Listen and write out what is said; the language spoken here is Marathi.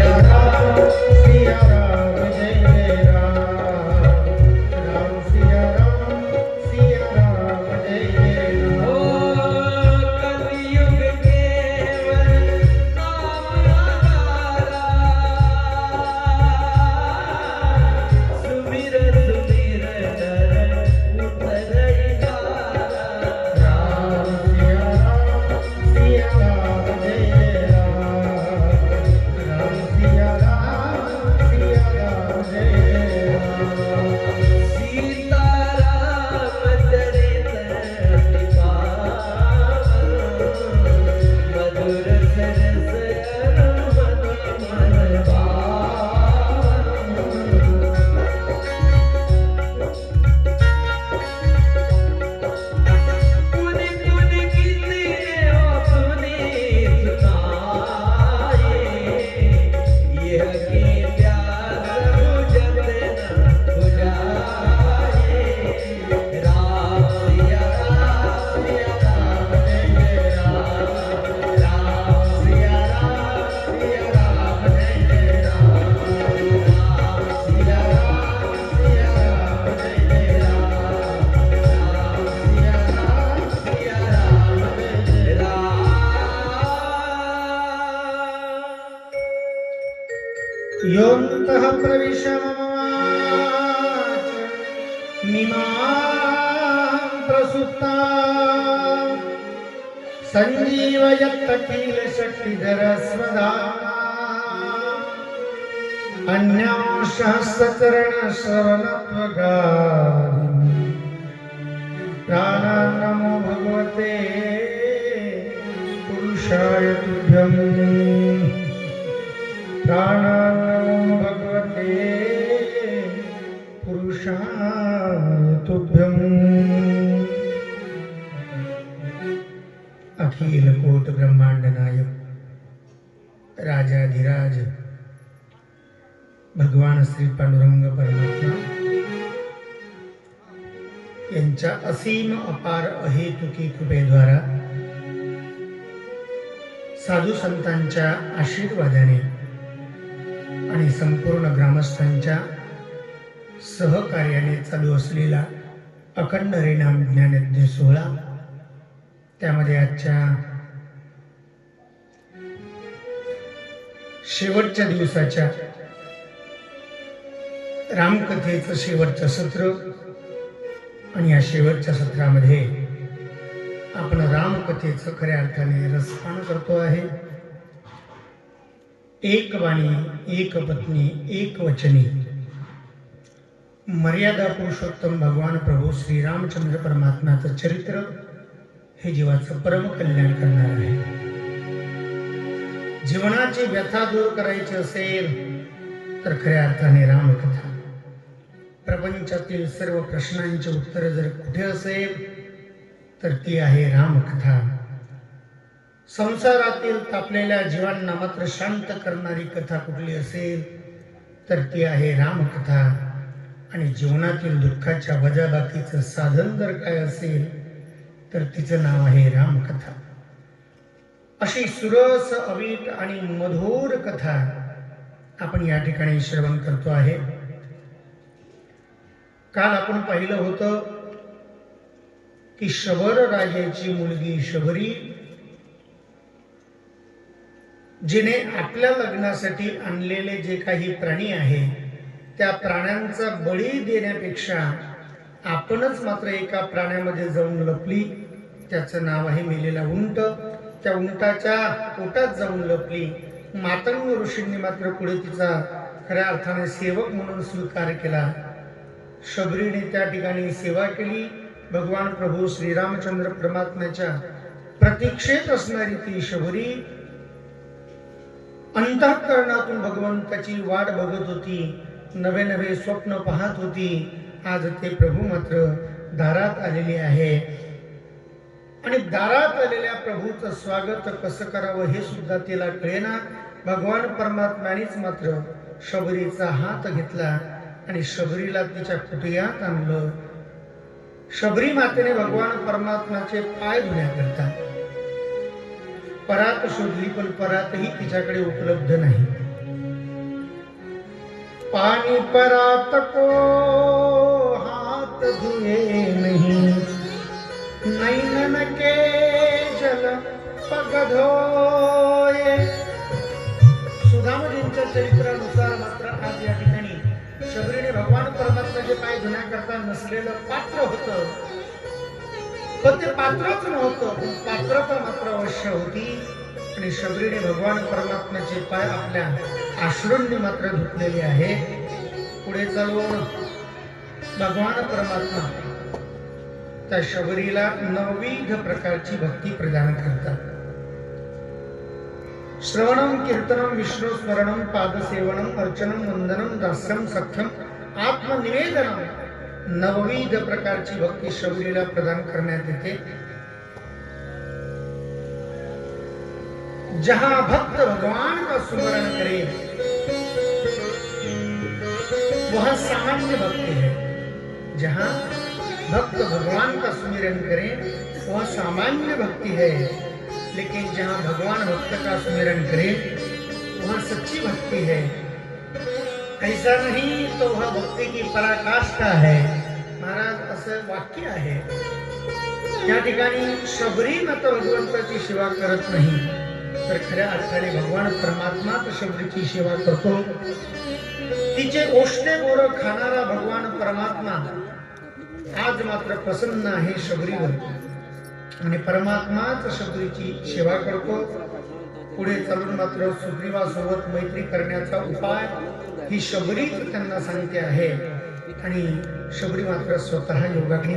Yeah. योऽन्तः प्रविश मम वाच मिमां प्रसुप्ता सञ्जीवयत्त किल शक्तिधरस्वदा अन्यांशः सचरणश्रवणत्वगादिनि प्राणान् नमो भगवते पुरुषाय तुभ्यम् प्राणान्नमो अखिल कोट ब्रह्मांड नायक राजाधिराज। भगवान श्री पांडुरंग परमात्मा। यांच्या असीम अपार अहेतुकी कृपेद्वारा साधू संतांच्या आशीर्वादाने आणि संपूर्ण ग्रामस्थांच्या सहकार्याने चालू असलेला अखंड रेणाम ज्ञानज्ञ सोहळा त्यामध्ये आजच्या शेवटच्या दिवसाच्या रामकथेचं शेवटचं सत्र आणि या शेवटच्या सत्रामध्ये आपण रामकथेचं खऱ्या अर्थाने रसपान करतो आहे. एक वाणी एक पत्नी एक वचनी. मर्यादा पुरुषोत्तम भगवान प्रभू श्री रामचंद्र परमात्म्याचं चरित्र हे जीवाचं परम कल्याण करणार आहे. जीवनाची व्यथा दूर करायची असेल तर खऱ्या अर्थाने रामकथा. प्रपंचातील सर्व प्रश्नांचे उत्तर जर कुठे असेल तर ती आहे रामकथा. संसारातील तापलेल्या जीवांना मात्र शांत करणारी कथा कुठली असेल तर ती आहे रामकथा. आणि जीवनातील दुःखाच्या वजाबाकीचं साधन जर काय असेल तर तिचं नाव आहे रामकथा. अशी सुरस अवीट आणि मधुर कथा आपण या ठिकाणी श्रवण करतो आहे. काल आपण पाहिलं होतं की शबर राजाची मुलगी शबरी जिने आपल्या लग्नासाठी आणलेले जे काही प्राणी आहे त्या प्राण्यांचा बळी देण्यापेक्षा आपणच मात्र एका प्राण्यामध्ये जाऊन लपली. त्याचं नाव आहे मेलेला उंट. त्या उंटाच्या पोटात जाऊन लपली. मातंग ऋषींनी मात्र पुढे तिचा खऱ्या अर्थाने सेवक म्हणून स्वीकार केला. शबरीने त्या ठिकाणी सेवा केली. भगवान प्रभू श्रीरामचंद्र परमात्म्याच्या प्रतीक्षेत असणारी ती शबरी अंतःकरणातून भगवंताची वाट बघत होती. नवे नवे स्वप्न पाहत होती. आज ते प्रभू मात्र दारात आलेले आहे. आणि दारात आलेल्या प्रभूचं स्वागत कसं करावं हे सुद्धा तिला कळेना. भगवान परमात्म्यानेच मात्र शबरीचा हात घेतला आणि शबरीला तिच्या कुटियात आणलं. शबरी मातेने भगवान परमात्म्याचे पाय धुण्याकरता परात शोधली पण परातही तिच्याकडे उपलब्ध नाही. पानी परात को हाथ धुए नहीं। नैनन के जल पग सुधामजींच्या चरित्रानुसार मात्र आज या ठिकाणी शबरीने भगवान परमात्म्याचे पाय धुण्याकरता नसलेलं पात्र होतं पण ते पात्रच नव्हतं पण पात्रता मात्र अवश्य होती. आणि शबरीने भगवान परमात्म्याचे पाय आपल्या आश्रूंनी मात्र धुतलेले आहे पुढे चालवून भगवान परमात्मा त्या शबरीला नवविध प्रकारची भक्ती प्रदान करतात. श्रवणम कीर्तनम विष्णू स्मरणम पादसेवनम अर्चनम वंदनम दास्यम सख्यम आत्मनिवेदनम नवविध प्रकारची भक्ती शबरीला प्रदान करण्यात येते. जहां भक्त भगवान का सुमरण करे वह सामान्य भक्ति है. जहाँ भक्त भगवान का सुमिरन करे, वह सामान्य भक्ति है। लेकिन जहाँ भगवान भक्त का सुमिरन करे, वह सच्ची भक्ति है। ऐसा नहीं तो वह भक्ति की पराकाष्ठा है। महाराज असं वाक्य आहे या ठिकाणी शबरी मात्र भगवंताची सेवा करत नाही। तर खऱ्या अर्थाने भगवान परमात्मा शब्दची शबरीची सेवा करतो. तिचे ओष्टे गोड खाणारा भगवान परमात्मा आज मात्र प्रसन्न आहे शबरीवर. आणि परमात्माच शबरीची सेवा करतो. पुढे चालून मात्र सुग्रीवासोबत मैत्री करण्याचा उपाय ही शबरीच त्यांना सांगते आहे. आणि शबरी मात्र स्वतः योगाग्नी